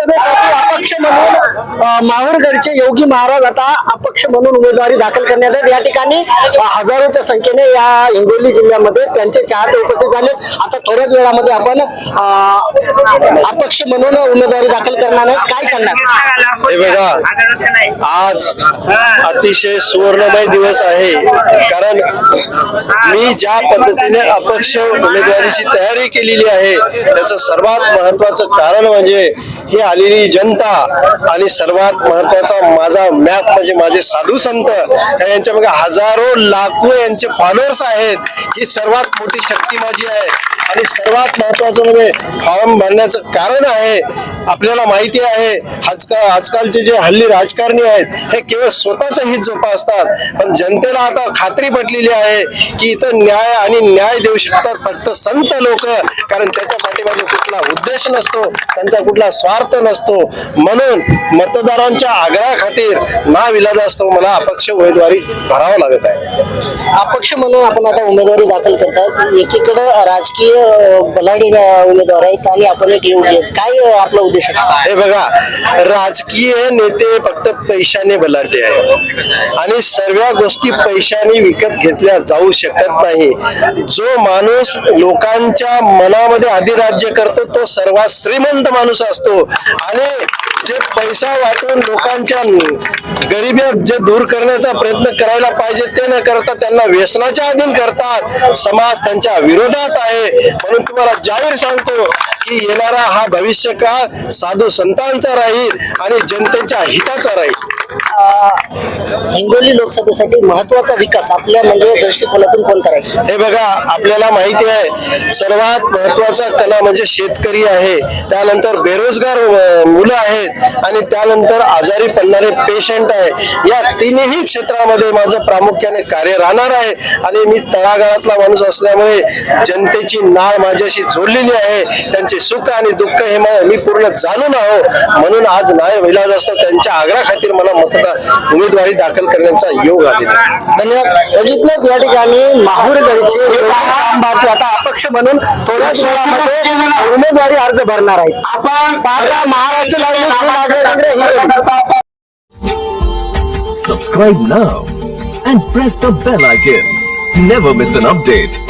लोकसभेसाठी अपक्ष म्हणून माहूरगडचे योगी महाराज आता अपक्ष म्हणून उमेदवारी दाखल करण्यात आहेत या ठिकाणी हजारोच्या संख्येने या हिंगोली जिल्ह्यामध्ये त्यांचे चाहते उपस्थित झाले. आता थोड्याच वेळामध्ये आपण अपक्ष म्हणून उमेदवारी दाखल करणार आहेत. काय सांगणार? हे बघा आज अतिशय सुवर्णमय दिवस आहे. कारण मी ज्या पद्धतीने अपक्ष उमेदवारीची तयारी केलेली आहे त्याचं सर्वात महत्वाचं कारण म्हणजे हे आलेली जनता आणि सर्वात महत्त्वाचा माझा मॅप म्हणजे माझे साधू संत यांच्या मागे हजारो लाखो यांचे फॉलोअर्स आहेत. ही सर्वात मोठी शक्ती माझी आहे. आणि सर्वात महत्वाचं म्हणजे फॉर्म भरण्याचं कारण आहे. आपल्याला माहिती आहे आजकाल आजकालचे जे हल्ली राजकारणी आहेत हे केवळ स्वतःचं हित जोपासतात. पण जनतेला आता खात्री पटलेली आहे की इथं न्याय आणि न्याय देऊ शकतात फक्त संत लोक. कारण त्याच्या पाठीमागे कुठला उद्देश नसतो त्यांचा कुठला स्वार्थ नसतो. म्हणून मतदारांच्या आग्रहा खातीर ना विलाज असतो मला अपक्ष उमेदवारी भरावं लागत आहे. अपक्ष म्हणून आपण आता उमेदवारी दाखल करतात. एकीकडे राजकीय अ, बलाढ्य उमेदवार आहेत आणि आपण एक योग्य काय आपलं उद्देश आहे हे बघा राजकीय नेते फक्त पैशाने बलाढ्य आहे आणि सर्व गोष्टी पैशाने विकत घेतल्या जाऊ शकत नाही. जो माणूस लोकांच्या मनामध्ये अधिराज्य करतो तो सर्वात श्रीमंत माणूस असतो. आणि जे पैसा वाटून लोकांच्या गरिबी जे दूर करण्याचा प्रयत्न करायला पाहिजे ते न करता त्यांना व्यसनाच्या अधीन करतात. समाज त्यांच्या विरोधात आहे. म्हणून तुम्हाला जाहीर सांगतो की येणारा हा भविष्य काळ साधू संतांचा राहील आणि जनतेच्या हिताचा राहील. हिंगोली लोकसभेसाठी महत्त्वाचा विकास आपल्या म्हणजे दृष्टिकोनातून कोणता करायचा हे बघा आपल्याला माहिती आहे सर्वात महत्त्वाचा कला म्हणजे शेतकरी आहे. त्यानंतर बेरोजगार मुलं आहेत आणि त्यानंतर आजारी पडणारे पेशंट आहे. या तिन्ही क्षेत्रामध्ये माझं प्रामुख्याने कार्य राहणार आहे आणि मी तळागाळातला माणूस असल्यामुळे जनतेची नाळ माझ्याशी जोडलेली आहे. त्यांचे सुख आणि दुःख हे मी पूर्ण जाणून आहो. म्हणून आज नाही विलाज असतो. त्यांच्या आग्रहाखातील मला मतदार उमेदवारी दाखल करण्याचा योग आलेला आहे. धन्यवाद बघितलं या ठिकाणी माहूरगडचे आता अपक्ष म्हणून थोड्याच वेळामध्ये उमेदवारी अर्ज भरणार आहेत आपण पाहता Maharashtra. Subscribe now and press the bell icon. Never miss an update.